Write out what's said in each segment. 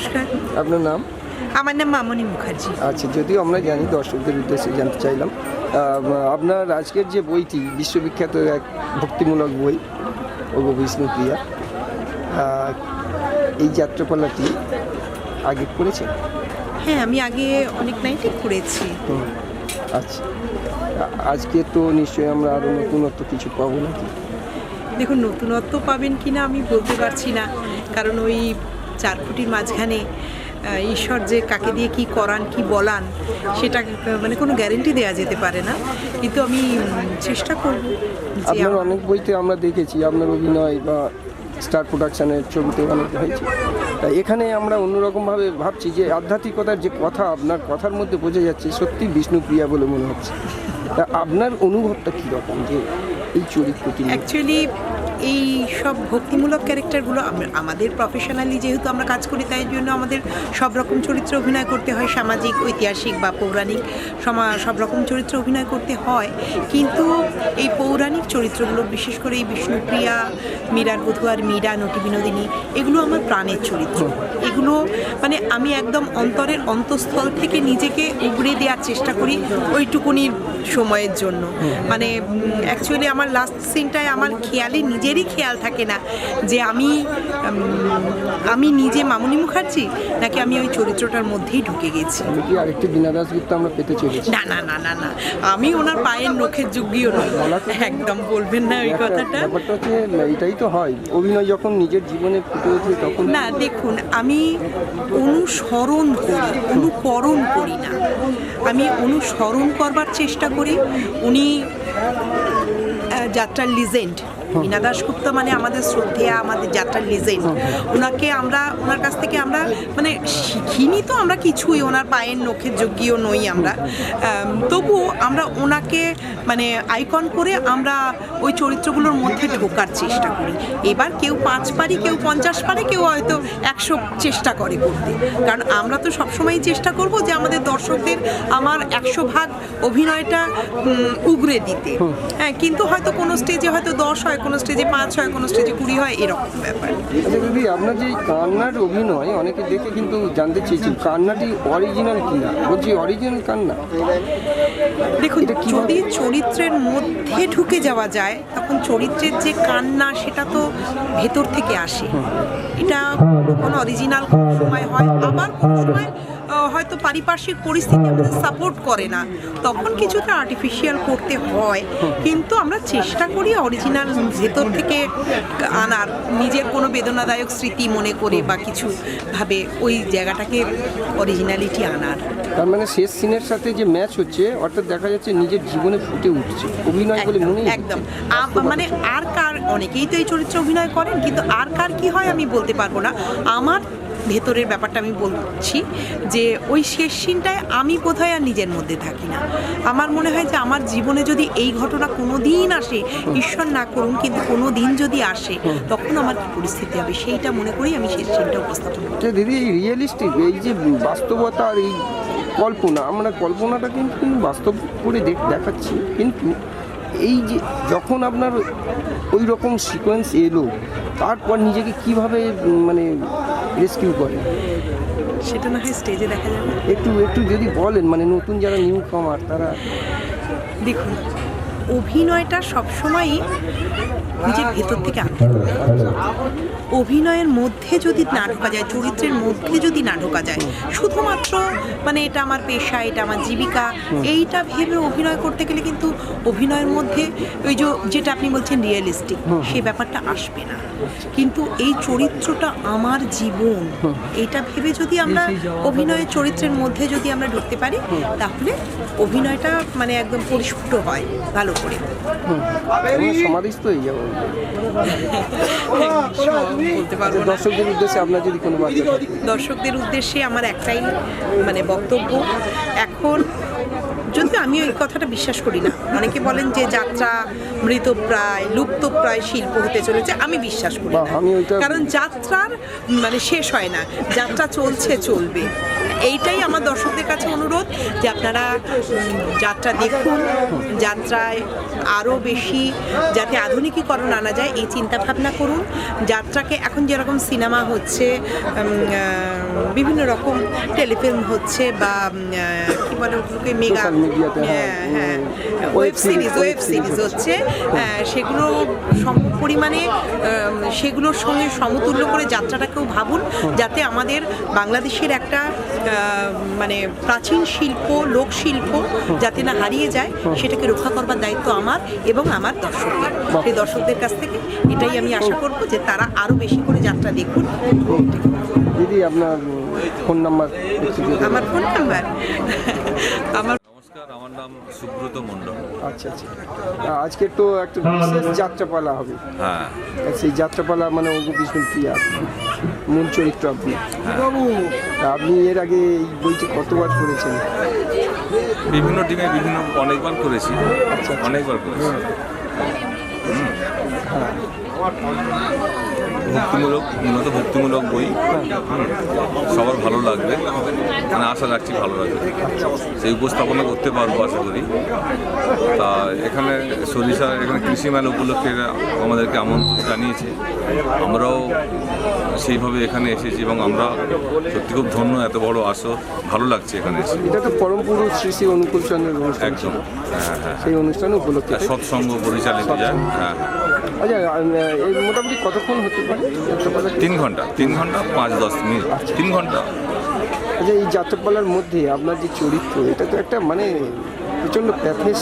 নমস্কার। আপনার নাম? আমার নাম মামনি মুখার্জি। আচ্ছা যদিও আমরা জানি দর্শকদের উদ্দেশ্যে জানতে চাইলাম আপনার আজকের যে বইটি বিশ্ববিখ্যাত এক ভক্তিমূলক বই ওগো বিষ্ণুপ্রিয়া এই যাত্রাপালাটি আগে করেছেন হ্যাঁ আমি আগে অনেক নাইটে করেছি আচ্ছা। আজকে তো নিশ্চয়ই আমরা আরও নতুনত্ব কিছু পাবো নাকি? দেখুন নতুনত্ব পাবেন কি না আমি বলতে পারছি না কারণ ওই চার ফুটির মাঝখানে ঈশ্বর যে কাকে দিয়ে কি করান কি বলান সেটা মানে কোনো গ্যারেন্টি দেওয়া যেতে পারে না। কিন্তু আমি চেষ্টা করব যে আপনার অনেক বইতে আমরা দেখেছি আপনার অভিনয় বা স্টার প্রোডাকশনের ছবিতে অনেক হয়েছে। তা এখানে আমরা অন্যরকমভাবে ভাবছি যে আধ্যাত্মিকতার যে কথা আপনার কথার মধ্যে বোঝা যাচ্ছে সত্যি বিষ্ণুপ্রিয়া বলে মনে হচ্ছে। তা আপনার অনুভবটা কীরকম যে এই চরিত্রটি? অ্যাকচুয়ালি এই সব ভক্তিমূলক ক্যারেক্টারগুলো আমাদের প্রফেশনালি যেহেতু আমরা কাজ করি তাই জন্য আমাদের সব রকম চরিত্রে অভিনয় করতে হয় সামাজিক ঐতিহাসিক বা পৌরাণিক সমা সব রকম চরিত্রে অভিনয় করতে হয়। কিন্তু এই পৌরাণিক চরিত্রগুলো বিশেষ করে এই বিষ্ণুপ্রিয়া মীরার বধুয়ার মীরা নটি বিনোদিনী এগুলো আমার প্রাণের চরিত্র। এগুলো মানে আমি একদম অন্তরের অন্তঃস্থল থেকে নিজেকে উগড়ে দেওয়ার চেষ্টা করি ওইটুকুনির সময়ের জন্য। মানে অ্যাকচুয়ালি আমার লাস্ট সিনটায় আমার খেয়ালে নিজেরই খেয়াল থাকে না যে আমি আমি নিজে মামুনি মুখার্জি নাকি আমি ওই চরিত্রটার মধ্যেই ঢুকে গেছি? আমি কি আরেকটি বিনা দাসগুপ্ত আমরা পেতে চলেছি? না না না না না। আমি ওনার পায়ের নখের যুগীয় নই। একদম বলবেন না ওই কথাটা। ব্যাপারটা হচ্ছে এটাই তো হয়। অভিনয় যখন নিজের জীবনে ফুটে ওঠে তখন না দেখুন আমি অনুসরণ করি অনুকরণ করি না। আমি অনুসরণ করবার চেষ্টা করি। উনি যাত্রার লিজেন্ড মীনা দাশগুপ্ত মানে আমাদের শ্রদ্ধেয়া আমাদের যাত্রার লিজেন্ড ওনাকে আমরা ওনার কাছ থেকে আমরা মানে শিখিনি তো আমরা কিছুই ওনার পায়ের নখের যোগ্যও নই আমরা। আম, তবুও আমরা ওনাকে মানে আইকন করে আমরা ওই চরিত্রগুলোর মধ্যে ঢোকার চেষ্টা করি। এবার কেউ পাঁচ পারি কেউ পঞ্চাশ পারে কেউ হয়তো একশো চেষ্টা করে করতে। কারণ আমরা তো সবসময়ই চেষ্টা করব যে আমাদের দর্শকদের আমার একশো ভাগ অভিনয়টা উগরে দিতে। হ্যাঁ কিন্তু হয়তো কোনো স্টেজে হয়তো দশ হয় কোনো স্টেজে পাঁচ হয় কোনো স্টেজে কুড়ি হয় এরকম ব্যাপার। আচ্ছা দিদি আপনার যে কান্নার অভিনয় অনেকে দেখে কিন্তু জানতে চেয়েছি কান্নাটি অরিজিনাল কিনা? বলছি অরিজিনাল কান্না। দেখুন যদি চরিত্রের মধ্যে ঢুকে যাওয়া যায় তখন চরিত্রের যে কান্না সেটা তো ভেতর থেকে আসে। এটা কোনো অরিজিনাল কোনো সময় হয় আবার কোনো সময় হয়তো পারিপার্শ্বিক পরিস্থিতি সাপোর্ট করে না। তখন কিছুটা আর্টিফিশিয়াল করতে হয়। কিন্তু আমরা চেষ্টা করি অরিজিনাল ভেতর থেকে আনার নিজের কোনো বেদনাদায়ক স্মৃতি মনে করে বা কিছু ভাবে ওই জায়গাটাকে অরিজিনালিটি আনার। তার মানে শেষ সিনের সাথে যে ম্যাচ হচ্ছে অর্থাৎ দেখা যাচ্ছে নিজের জীবনে ফুটে উঠছে। অভিনয় বলে মনে একদম। মানে আর কার অনেকেই তো এই চরিত্রে অভিনয় করেন কিন্তু আর কার কি হয় আমি বলতে পারব না। আমার ভেতরের ব্যাপারটা আমি বলছি যে ওই শেষ সিনটায় আমি বোধহয় আর নিজের মধ্যে থাকি না। আমার মনে হয় যে আমার জীবনে যদি এই ঘটনা কোনো দিন আসে, ঈশ্বর না করুন, কিন্তু কোনো দিন যদি আসে, তখন আমার কি পরিস্থিতি হবে সেইটা মনে করেই আমি শেষ সিনটা উপস্থাপন করি। আচ্ছা দিদি, এই রিয়েলিস্টিক এই যে বাস্তবতা আর এই কল্পনা, আমরা কল্পনাটা কিন্তু বাস্তব করে দেখ, দেখাচ্ছি, কিন্তু এই যে যখন আপনার ওই রকম সিকোয়েন্স এলো, তারপর নিজেকে কীভাবে মানে রেস্কিউ করে। সেটা না হয় স্টেজে দেখা যাবে। একটু একটু যদি বলেন মানে নতুন যারা নিউ কামার তারা দেখুন অভিনয়টা সবসময়ই নিজের ভেতর থেকে আনতে হবে। অভিনয়ের মধ্যে যদি না ঢোকা যায় চরিত্রের মধ্যে যদি না ঢোকা যায় শুধুমাত্র মানে এটা আমার পেশা এটা আমার জীবিকা এইটা ভেবে অভিনয় করতে গেলে কিন্তু অভিনয়ের মধ্যে ওই যে যেটা আপনি বলছেন রিয়েলিস্টিক সেই ব্যাপারটা আসবে না। কিন্তু এই চরিত্রটা আমার জীবন এইটা ভেবে যদি আমরা অভিনয়ের চরিত্রের মধ্যে যদি আমরা ঢুকতে পারি তাহলে অভিনয়টা মানে একদম পরিস্ফুট হয় ভালো করে। সমাধিস্থ হয়ে যাব। বলতে পারব না। দর্শকদের উদ্দেশ্যে আপনার যদি কোনো দর্শকদের উদ্দেশ্যে আমার একটাই মানে বক্তব্য। এখন যদি আমি ওই কথাটা বিশ্বাস করি না অনেকে বলেন যে যাত্রা মৃতপ্রায় লুপ্তপ্রায় শিল্প হতে চলেছে আমি বিশ্বাস করি না। কারণ যাত্রার মানে শেষ হয় না। যাত্রা চলছে চলবে। এইটাই আমার দর্শকদের কাছে অনুরোধ যে আপনারা যাত্রা দেখুন যাত্রায় আরও বেশি যাতে আধুনিকীকরণ আনা যায় এই চিন্তা ভাবনা করুন। যাত্রাকে এখন যেরকম সিনেমা হচ্ছে বিভিন্ন রকম টেলিফিল্ম হচ্ছে বা কি বলে ওগুলোকে মেগা হ্যাঁ, হ্যাঁ ওয়েব সিরিজ ওয়েব সিরিজ হচ্ছে। আহ, সেগুলো সম পরিমাণে সেগুলোর সঙ্গে সমতুল্য করে যাত্রাটাকেও ভাবুন যাতে আমাদের বাংলাদেশের একটা মানে প্রাচীন শিল্প লোকশিল্প যাতে না হারিয়ে যায় সেটাকে রক্ষা করবার দায়িত্ব আমার এবং আমার দর্শকদের। সেই দর্শকদের কাছ থেকে এটাই আমি আশা করব যে তারা আরও বেশি করে যাত্রা দেখুন। দিদি আপনার ফোন নাম্বার। আমার ফোন নাম্বার? আমার আমার নাম সুব্রত মণ্ডল। আচ্ছা আচ্ছা। আজকে তো একটা বিশেষ যাত্রাপালা হবে। হ্যাঁ। সেই যাত্রাপালা মানে অঙ্গ বিষ্ণু প্রিয়া মূল চরিত্র আপনি। আপনি এর আগে এই বইটি কতবার পড়েছেন? বিভিন্ন টিমে বিভিন্ন অনেকবার করেছি। আচ্ছা। অনেকবার করেছি। হ্যাঁ। ভক্তিমূলক মূলত ভক্তিমূলক বই। সবার ভালো লাগবে। মানে আশা রাখছি ভালো লাগবে। সেই উপস্থাপনা করতে পারব আশা করি। তা এখানে সরিষা এখানে কৃষি মেলা উপলক্ষে আমাদেরকে আমন্ত্রণ জানিয়েছে। আমরাও সেইভাবে এখানে এসেছি এবং আমরা সত্যি খুব ধন্য এত বড় আসর ভালো লাগছে এখানে এসে। এটা তো পরম পুরুষ শ্রী শ্রী অনুকূল চন্দ্রের অনুষ্ঠান একদম। হ্যাঁ হ্যাঁ সেই অনুষ্ঠান উপলক্ষে সৎসঙ্গ পরিচালিত যায়। হ্যাঁ হ্যাঁ। আচ্ছা এই মোটামুটি কতক্ষণ হতে পারে? তিন ঘণ্টা তিন ঘণ্টা পাঁচ দশ মিনিট। তিন ঘণ্টা। আচ্ছা এই যাত্রাপালার মধ্যে আপনার যে চরিত্র এটা তো একটা মানে প্রচণ্ড প্যাথেস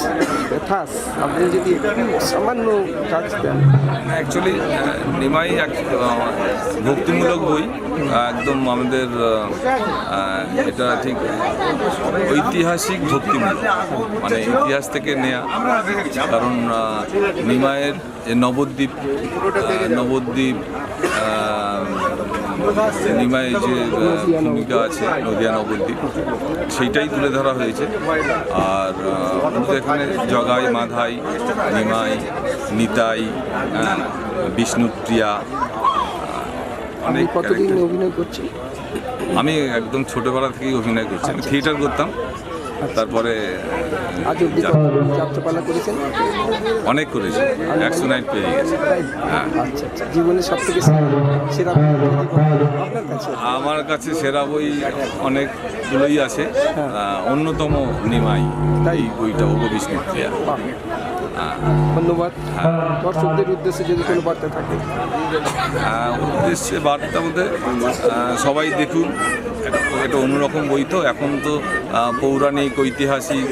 প্যাথাস আপনি যদি সামান্য কাজ দেন। অ্যাকচুয়ালি নিমাই এক ভক্তিমূলক বই একদম আমাদের এটা ঠিক ঐতিহাসিক ভক্তিমূলক মানে ইতিহাস থেকে নেয়া। কারণ যে নবদ্বীপ নবদ্বীপ নিমাইয়ের যে ভূমিকা আছে নদিয়া নবদ্বীপ সেইটাই তুলে ধরা হয়েছে। আর এখানে জগাই মাধাই নিমাই নিতাই হ্যাঁ, বিষ্ণুপ্রিয়া অনেক অভিনয় করছি? আমি একদম ছোটোবেলা থেকেই অভিনয় করছি। আমি থিয়েটার করতাম। তারপরে আজ অব্দি যাত্রাপালা করেছেন? অনেক করেছি। একশো নাইট পেয়ে গেছে। হ্যাঁ। আচ্ছা আচ্ছা। সব থেকে সেরা আমার কাছে সেরা বই অনেকগুলোই আছে। অন্যতম নিমাই তাই বইটা উপবিষ্ণুপ্রিয়া বাহ, হ্যাঁ। ধন্যবাদ। দর্শকদের উদ্দেশ্যে যদি কোনো বার্তা থাকে? উদ্দেশ্যে বার্তা বলতে সবাই দেখুন। এটা- এটা অন্যরকম বই তো। এখন তো পৌরাণিক ঐতিহাসিক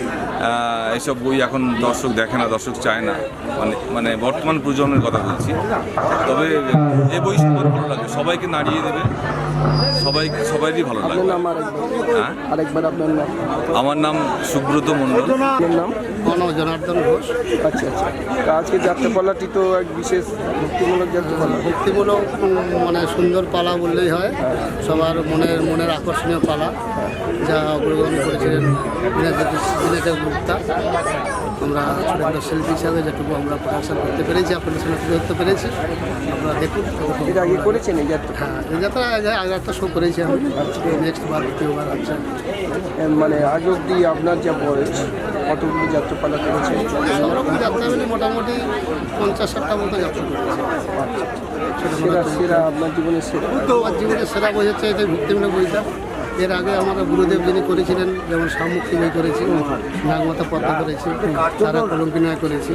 এসব বই এখন দর্শক দেখে না দর্শক চায় না। মানে মানে বর্তমান প্রজন্মের কথা বলছি। তবে এই বই সবার ভালো লাগবে। সবাইকে নাড়িয়ে দেবে। সবাই সবাইরই ভালো লাগবে। হ্যাঁ? নাম? আমার নাম সুব্রত মণ্ডল। আপনার নাম জনার্দন ঘোষ। আচ্ছা আচ্ছা। তা আজকে যাত্রাপালাটি তো এক বিশেষ ভক্তিমূলক যাত্রাপালা। ভক্তিমূলক মানে সুন্দর পালা বললেই হয়। সবার মনের মনের আকর্ষণীয় পালা যা অগ্রগণ করেছিলেন দিনেশ গুপ্তা। আমরা ছোটো ছোটো শিল্পী হিসাবে যেটুকু আমরা প্রোডাকশন করতে পেরেছি আপনাদের সামনে তুলে ধরতে পেরেছি। আমরা দেখুন এর আগে করেছেন এই যাত্রা? হ্যাঁ এই যাত্রা আগে একটা শো করেছি আমি। নেক্সট বার দ্বিতীয়বার আচ্ছা মানে আজ অব্দি আপনার যা বয়স কতগুলো যাত্রাপালা করেছেন? সব রকম যাত্রা মিলে মোটামুটি পঞ্চাশ ষাটটা মতো যাত্রা করেছে। সেরা সেরা আপনার জীবনের সেরা। আমার জীবনের সেরা বই হচ্ছে এটাই ভক্তিমূলক বইটা। এর আগে আমাদের গুরুদেব যিনি করেছিলেন, যেমন সামুক্তি বই করেছি, নাগমাতা পদ্মা করেছি তারা কলঙ্কিনয় করেছি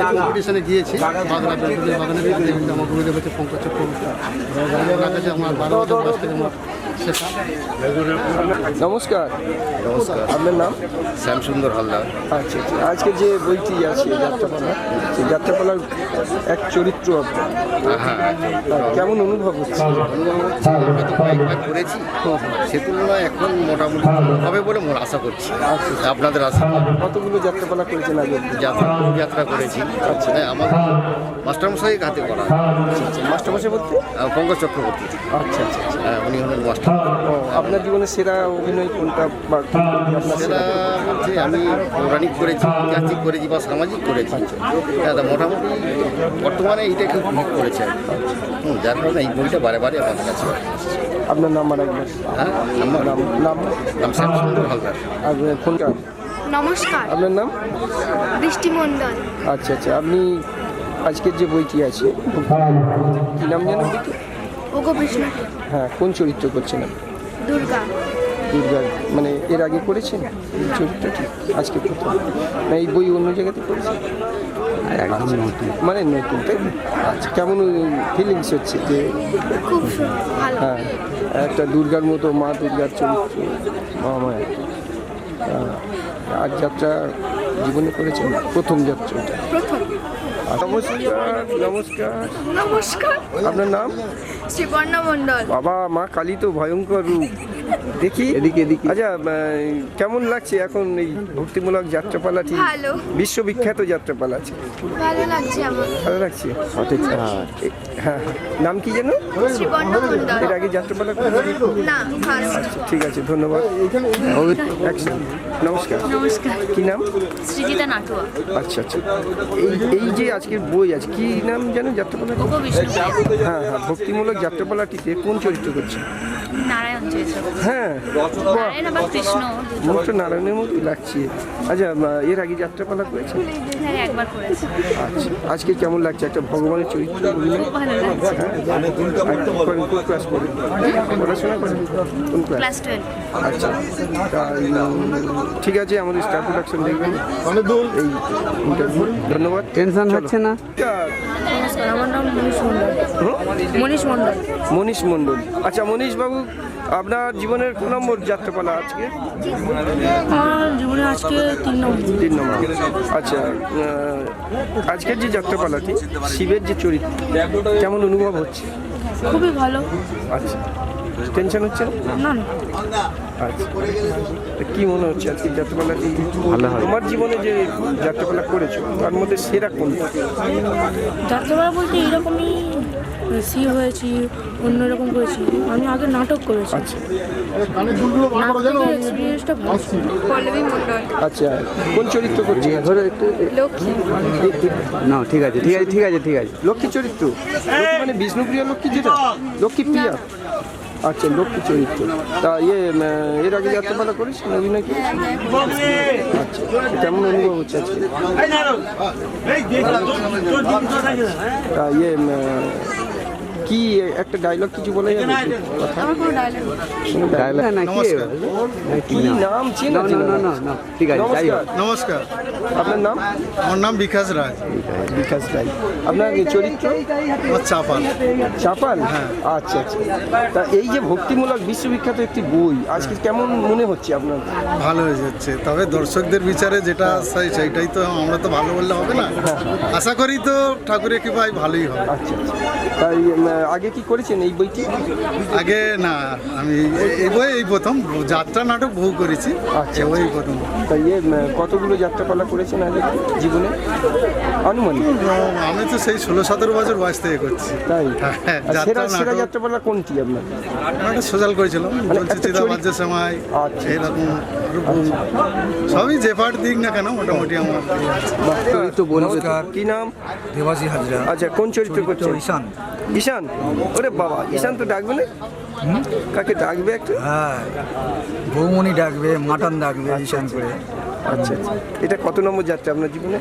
কম্পিটিশনে গিয়েছি বাগড়া বাগানের আমার গুরুদেব হচ্ছে পঙ্কজ চক্রবর্তী। আমার বারো বছর বয়স থেকে আমার নমস্কার। নমস্কার। আপনার নাম? শ্যামসুন্দর হালদার। আচ্ছা আচ্ছা। আজকে যে বইটি আছে যাত্রাপালা সেই যাত্রাপালার এক চরিত্র আপনার। হ্যাঁ কেমন অনুভব হচ্ছে? করেছি। সে তুলনায় এখন মোটামুটি হবে বলে আশা করছি। আপনাদের আশা কতগুলো যাত্রাপালা করেছেন আগে? যাত্রা যাত্রা করেছি। হ্যাঁ আমার মাস্টারমশাই হাতে করা। মাস্টারমশাই বলতে? পঙ্কজ চক্রবর্তী। আচ্ছা আচ্ছা আচ্ছা। হ্যাঁ, উনি হলেন মাস্টার আপনার জীবনে সেরা অভিনয় কোনটা বা সেটা সেরা? আমি পৌরাণিক করেছি ঐতিহাসিক করেছি বা সামাজিক করেছি। হ্যাঁ তা মোটামুটি বর্তমানে এইটা খুব হিট করেছে হুম, যার কারণে এই বইটা বারে বারে আমার কাছে। আপনার নাম আর একবার। হ্যাঁ নাম নাম নাম? শ্যামসুন্দর হালদার। আর ফোনটা নমস্কার। আপনার নাম? বৃষ্টি মণ্ডল আচ্ছা আচ্ছা। আপনি আজকের যে বইটি আছে কি নাম জানেন বইটি ওগো বিষ্ণু। হ্যাঁ কোন চরিত্র করছেন আপনি? দুর্গা। দুর্গা মানে এর আগে করেছেন? এই চরিত্রটি? আজকে প্রথম। না এই বই অন্য জায়গাতে করেছেন? একদম নতুন। মানে নতুন তাই আচ্ছা। কেমন ফিলিংস হচ্ছে যে খুব সু- ভালো। হ্যাঁ একটা দুর্গার মতো মা দুর্গার চরিত্র মহামায়া আহ, আর যাত্রা জীবনে করেছেন? প্রথম প্রথম। নমস্কার নমস্কার। নমস্কার। আপনার নাম? শ্রীবর্ণা মন্ডল বাবা মা কালী তো ভয়ঙ্কর রূপ। দেখি। এদিকে, এদিকে। আচ্ছা কেমন লাগছে এখন এই ভক্তিমূলক যাত্রাপালাটি। বিশ্ববিখ্যাত যাত্রাপালা আছে। ভালো লাগছে আমার। ভালো লাগছে? এ- হ্যাঁ হ্যাঁ। নাম কি যেন? এর আগে যাত্রাপালা? না ঠিক আছে ধন্যবাদ। নমস্কার। নমস্কার। কি নাম? সৃজিতা নাটুয়া। আচ্ছা আচ্ছা। এই এই যে আজকের বই আছে কি নাম জানো যাত্রাপালা হ্যাঁ হ্যাঁ ভক্তিমূলক যাত্রাপালাটিতে কোন চরিত্র করছে? নারায়ণ হ্যাঁ। নারায়ণ আবার কৃষ্ণ। মুখটা নারায়ণের মতোই লাগছে। আচ্ছা এর আগে যাত্রাপালা করেছে হ্যাঁ একবার করেছে। আচ্ছা আজকে কেমন লাগছে? একটা ভগবানের চরিত্র? কোন ক্লাস করেন পড়াশোনা করেন? কোন ক্লাস ক্লাস আচ্ছা ঠিক আছে আমাদের স্টার প্রোডাকশন দেখবেন। এই ধন্যবাদ। টেনশন। হচ্ছে না। নমস্কার আমার নাম মনীষ মণ্ডল। মনীষ মণ্ডল। মনীষ মণ্ডল। আচ্ছা মনীষ বাবু আপনার জীবনের কোন নম্বর যাত্রাপালা আজকে? আমার জীবনে আজকে তিন নম্বর। তিন নম্বর। আচ্ছা আজকের যে যাত্রাপালাটি শিবের যে চরিত্র কেমন অনুভব হচ্ছে? খুবই ভালো। আচ্ছা। টেনশন হচ্ছে না? আচ্ছা। কি মনে হচ্ছে আজকে যাত্রাপালাটি ভালো হবে। তোমার জীবনে যে যাত্রাপালা করেছ তার মধ্যে সেরা কোনটা যাত্রাপালা বলতে এরকমই সি হয়েছি অন্যরকম করেছি। আমি আগে নাটক করেছি। আচ্ছা। আচ্ছা কোন চরিত্র করছি? ধরো একটু না ঠিক আছে ঠিক আছে ঠিক আছে ঠিক আছে। লক্ষ্মী চরিত্র? মানে বিষ্ণুপ্রিয়া লক্ষ্মী যেটা? লক্ষ্মী প্রিয়া? আচ্ছা লক্ষ্মী চরিত্র তা ইয়ে এর আগে যাত্রাপালা করিস নাকি নাকি আচ্ছা কেমন অনুভব হচ্ছে আজকে তা ইয়ে কি একটা ডায়লগ কিছু বলা যাবে? কথা? আমার কোনো ডায়লগ dialogue? না কি? নাম? নাম চেনা না না না। না না। ঠিক আছে যাই হোক। নমস্কার। নমস্কার। আপনার নাম? আমার নাম বিকাশ রায়। বিকাশ রায়। আপনার চরিত্র? আমার চাপাল। চাপাল? আচ্ছা আচ্ছা। তা এই যে ভক্তিমূলক বিশ্ববিখ্যাত একটি বই আজকে কেমন মনে হচ্ছে আপনার? ভালো হয়ে যাচ্ছে। তবে দর্শকদের বিচারে যেটা সেই সেটাই তো আমরা তো ভালো বললে হবে না। আশা করি তো ঠাকুরের কৃপায় ভালোই হবে। আচ্ছা আচ্ছা। তাই আগে কি করেছেন এই বইটি? আগে না আমি এই বই এই প্রথম যাত্রা নাটক বহু করেছি আচ্ছা। এ বই প্রথম। তাই ইয়ে কতগুলো যাত্রাপালা করেছেন আগে জীবনে? আনুমানিক। আমি তো সেই ষোলো সতেরো বছর বয়স থেকে করছি। তাই? হ্যাঁ, যাত্রা সেরা। যাত্রাপালা কোনটি আপনার? একটা সোশ্যাল করেছিলাম মানে মাঝে সময় আচ্ছা। এইরকম সবই যে পার্ট দিক না কেন মোটামুটি আমার বলবে তো। কি নাম? দেবাসী হাজরা। আচ্ছা কোন চরিত্র করছেন? ঈশান। ঈশান? ওরে বাবা ঈশান তো ডাকবে না? কাকে ডাকবে একটু? হ্যাঁ বৌমণি ডাকবে মাটন ডাকবে ঈশান করে। আচ্ছা আচ্ছা। এটা কত নম্বর যাত্রা আপনার জীবনে?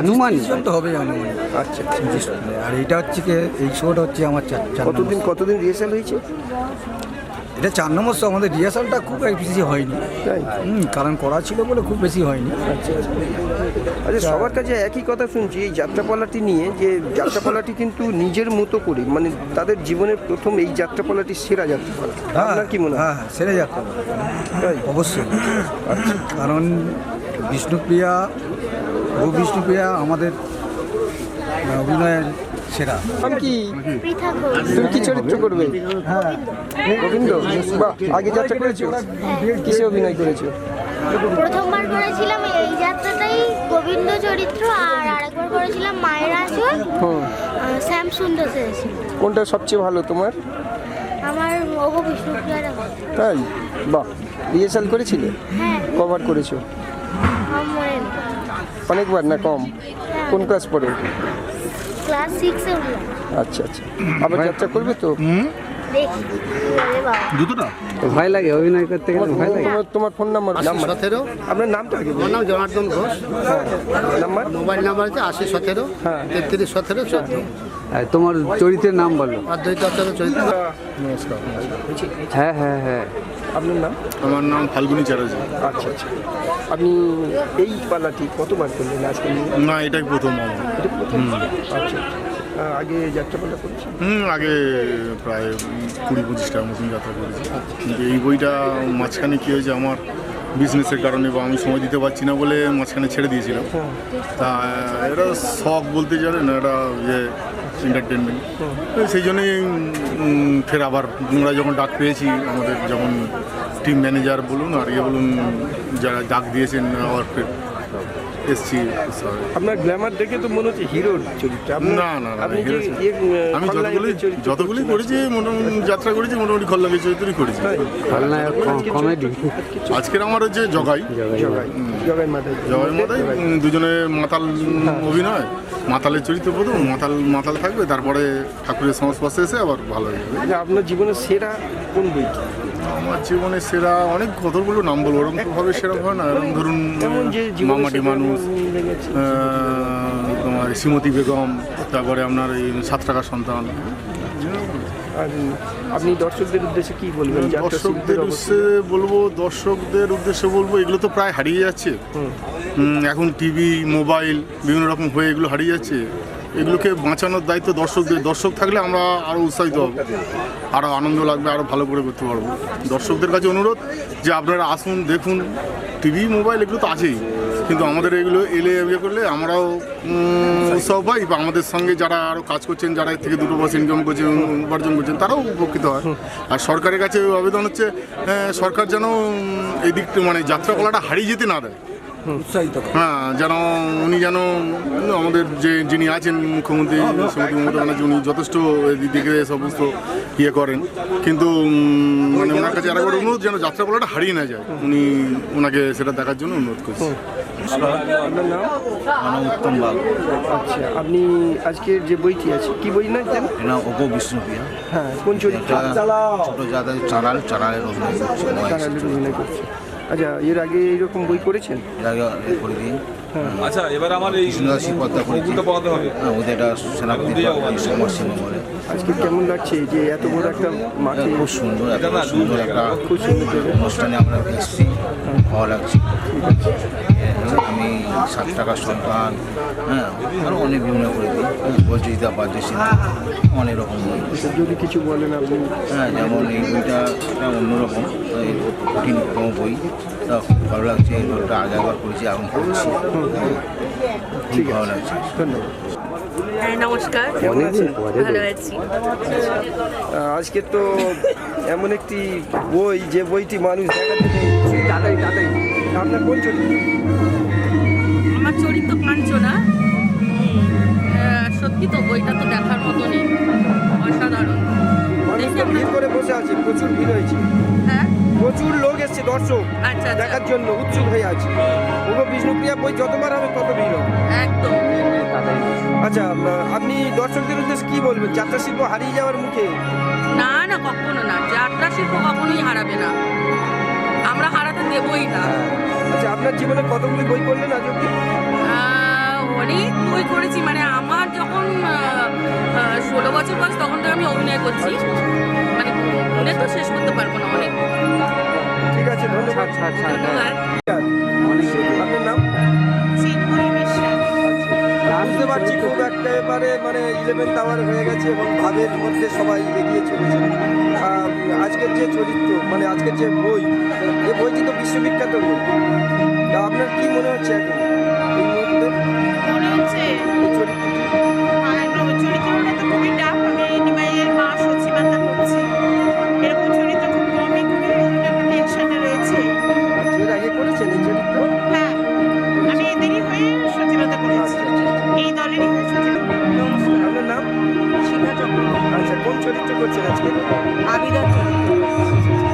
আনুমানিক। ঈশান তো হবে আনুমানিক। আচ্ছা আচ্ছা। আর এটা হচ্ছে কি এই শোটা হচ্ছে আমার কতদিন কতদিন রিহার্সাল হয়েছে? এটা চার নম্বর শো আমাদের রিহার্সালটা খুব বেশি হয়নি। কারণ করা ছিল বলে খুব বেশি হয়নি। আচ্ছা আচ্ছা। সবার কাছে একই কথা শুনছি এই যাত্রাপালাটি নিয়ে যে যাত্রাপালাটি কিন্তু নিজের মতো করে মানে তাদের জীবনের প্রথম এই যাত্রাপালাটি সেরা যাত্রাপালা। আপনার কি মনে হয়? হ্যাঁ সেরে যাত্রা অবশ্যই। কারণ বিষ্ণুপ্রিয়া বিষ্ণুপ্রিয়া আমাদের অভিনয়ের সেরা। কি? তুমি কি চরিত্র করবে? গোবিন্দ। বাহ আগে যাত্রা করেছ? কিসে অভিনয় করেছ? প্রথমবার করেছিলাম এই যাত্রাটাই গোবিন্দ চরিত্র আর আরেকবার করেছিলাম মায়ের শ্যাম সুন্দর কোনটা সবচেয়ে ভালো তোমার? আমার ওগো বিষ্ণুপ্রিয়ারা তাই? বাহ রিহার্সাল করেছিলে? হ্যাঁ। কভার করেছ? অনেকবার না কম? কোন ক্লাস পড়ে? ক্লাস সিক্সে উঠলাম। আচ্ছা আচ্ছা। আবার যাত্রা করবে তো? দেখি। ওরে বাবা। ভয় লাগে অভিনয় করতে গেলে ভয় লাগে। তোমার তোমার ফোন নাম্বার আপনার নামটা আমার নাম জনার্দন ঘোষ। হ্যাঁ নাম্বার? মোবাইল নাম্বার আছে আশি সতেরো হ্যাঁ। তেত্রিশ সতেরো চোদ্দ। আর তোমার চরিত্রের নাম বলো। অদ্বৈত আচার্য চরিত্র নমস্কার। হ্যাঁ হ্যাঁ হ্যাঁ। আপনার নাম? আমার নাম ফাল্গুনি চ্যাটার্জি। আচ্ছা আচ্ছা। আপনি এই পালাটি কতবার করলেন আজকে? না এটাই প্রথম আমার। এটা প্রথম? আচ্ছা আগে যাত্রাপালা করেছেন? হুম আগে প্রায় কুড়ি পঁচিশটার মতন যাত্রা করেছি। কিন্তু এই বইটা মাঝখানে কী হয়েছে আমার বিজনেসের কারণে বা আমি সময় দিতে পারছি না বলে মাঝখানে ছেড়ে দিয়েছিলাম। তা এটা শখ বলতে জানেন এটা যে এন্টারটেনমেন্ট সেই জন্যই ফের আবার পুনরায় যখন ডাক পেয়েছি আমাদের যখন টিম ম্যানেজার বলুন আর ইয়ে বলুন যারা ডাক দিয়েছেন আবার ফের এসছি। আপনার গ্ল্যামার দেখে তো মনে হচ্ছে হিরোর চরিত্র। না না হিরো ইয়ে, আমি খলনায়কের যতগুলি যতগুলি করেছি মোটামুটি যাত্রা করেছি মোটামুটি খল্লাগের চরিত্রই করেছি। আজকের আমার হচ্ছে জগাই। জগাই। জগাই। মাথায় জগাই মাথায় দুজনে মাতাল অভিনয়। মাতালের চরিত্র প্রথম মাতাল মাতাল থাকবে তারপরে ঠাকুরের সংস্পর্শে এসে আবার ভালো হয়ে যাবে। আচ্ছা, আপনার জীবনের সেরা কোন বই? আমার জীবনে সেরা অনেক কতগুলো নাম বলব ওরকম তোভাবে সেরা হয় না এরকম ধরুন যে মামাটি মানুষ তোমার শ্রীমতী বেগম তারপরে আপনার এই সাত টাকা সন্তান আপনি দর্শকদের উদ্দেশ্যে কি বলবেন? দর্শকদের উদ্দেশ্যে বলব দর্শকদের উদ্দেশ্যে বলব এগুলো তো প্রায় হারিয়ে যাচ্ছে। এখন টিভি মোবাইল বিভিন্ন রকম হয়ে এগুলো হারিয়ে যাচ্ছে। এগুলোকে বাঁচানোর দায়িত্ব দর্শকদের। দর্শক থাকলে আমরা আরও উৎসাহিত হব আরও আনন্দ লাগবে আরও ভালো করে করতে পারব। দর্শকদের কাছে অনুরোধ যে আপনারা আসুন, দেখুন, টিভি, মোবাইল, এগুলো তো আছেই। কিন্তু আমাদের এগুলো এলে ইয়ে করলে আমরাও উৎসাহ পাই বা আমাদের সঙ্গে যারা আরও কাজ করছেন, যারা থেকে দুটো পয়সা ইনকাম করছেন, উপার্জন করছেন, তারাও উপকৃত হয়। আর সরকারের কাছে আবেদন হচ্ছে সরকার যেন এই দিকটা মানে যাত্রাপালাটা হারিয়ে যেতে না দেয়। হ্যাঁ যেন উনি যেন আমাদের যে যিনি আছেন মুখ্যমন্ত্রী শ্রীমতী মমতা ব্যানার্জি উনি যথেষ্ট দিকে সমস্ত ইয়ে করেন। কিন্তু মানে ওনার কাছে আরেকবার অনুরোধ যেন যাত্রাপালাটা হারিয়ে না যায়। উনি ওনাকে সেটা দেখার জন্য অনুরোধ করছি। আপনার নাম? উত্তম বাগ আচ্ছা আপনি আজকের যে বইটি আছে কি বই না জানেন এটা অপো বিষ্ণুপ্রিয়া হ্যাঁ কোন চরিত্র? ছোট জাতের চারাল চারালের অভিনয় করছে। আচ্ছা এর আগে এইরকম বই করেছেন এর আগে করে দিন আচ্ছা এবার আমার এই কৃষ্ণদাসী পদ্মা করে মুকুটটা পাওয়াতে হবে। হ্যাঁ, ওদের একটা সেনাপতি সমাজ সেবা বলে আজকে কেমন লাগছে যে এত বড় একটা মাঠে খুব সুন্দর এত সুন্দর একটা খুব সুন্দর অনুষ্ঠানে আমরা এসেছি। ভালো লাগছে। আমি সাত টাকার সন্তান হ্যাঁ আরও অনেক বিভিন্ন করে দিই। বাদ্যসী অনেক রকম বই। যদি কিছু বলেন আপনি। হ্যাঁ যেমন এই বইটা অন্যরকম এই কঠিনতম বই। তা খুব ভালো লাগছে এই বইটা আগে একবার করেছি এখন করছি ঠিক ভালো লাগছে। ধন্যবাদ। হ্যাঁ নমস্কার। ভালো আছি। আজকে তো এমন একটি বই যে বইটি মানুষ দেখাতে নেই আপনার কোন আমার চরিত্র কাঞ্চনা। সত্যি তো বইটা তো দেখার মতনই। অসাধারণ। করে বসে আছে প্রচুর ভিড় হয়েছে। হ্যাঁ? প্রচুর লোক এসছে দর্শক। আচ্ছা আচ্ছা। দেখার জন্য উৎসুক হয়ে আছে। বিষ্ণুপ্রিয়া বই যতবার হবে তত ভিড় হবে। একদম। আচ্ছা আপনি দর্শকদের উদ্দেশ্যে কি বলবেন? যাত্রা শিল্প হারিয়ে যাওয়ার মুখে? না না কখনো না। যাত্রা শিল্প কখনোই হারাবে না। আমরা হারাতে দেবই না। আচ্ছা আপনার জীবনে কতগুলি বই পড়লেন আজ অব্দি অনেক বই করেছি। মানে আমার যখন ষোলো বছর বয়স তখন তো আমি অভিনয় করছি। মানে গুণে তো শেষ করতে পারব না অনেক। ঠিক আছে ধন্যবাদ। ধন্যবাদ। আপনার নাম? বুঝতে পারছি খুব একেবারে মানে ইলেভেন্থ আওয়ার হয়ে গেছে এবং ভাবের মধ্যে সবাই এগিয়ে চলেছে আজকের যে চরিত্র মানে আজকের যে বই এই বইটি তো বিশ্ববিখ্যাত বই। তা আপনার কি মনে হচ্ছে এখন? আচ্ছা, চরিত্র হ্যাঁ হয়ে হয়ে আপনার আচ্ছা কোন চরিত্র করছেন আজকে? চরিত্র।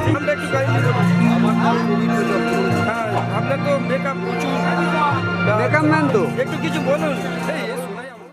আমরা একটু কাহিনী বলুন হ্যাঁ আপনার তো মেকআপ প্রচুর। মেকআপ ম্যান তো? একটু কিছু বলুন।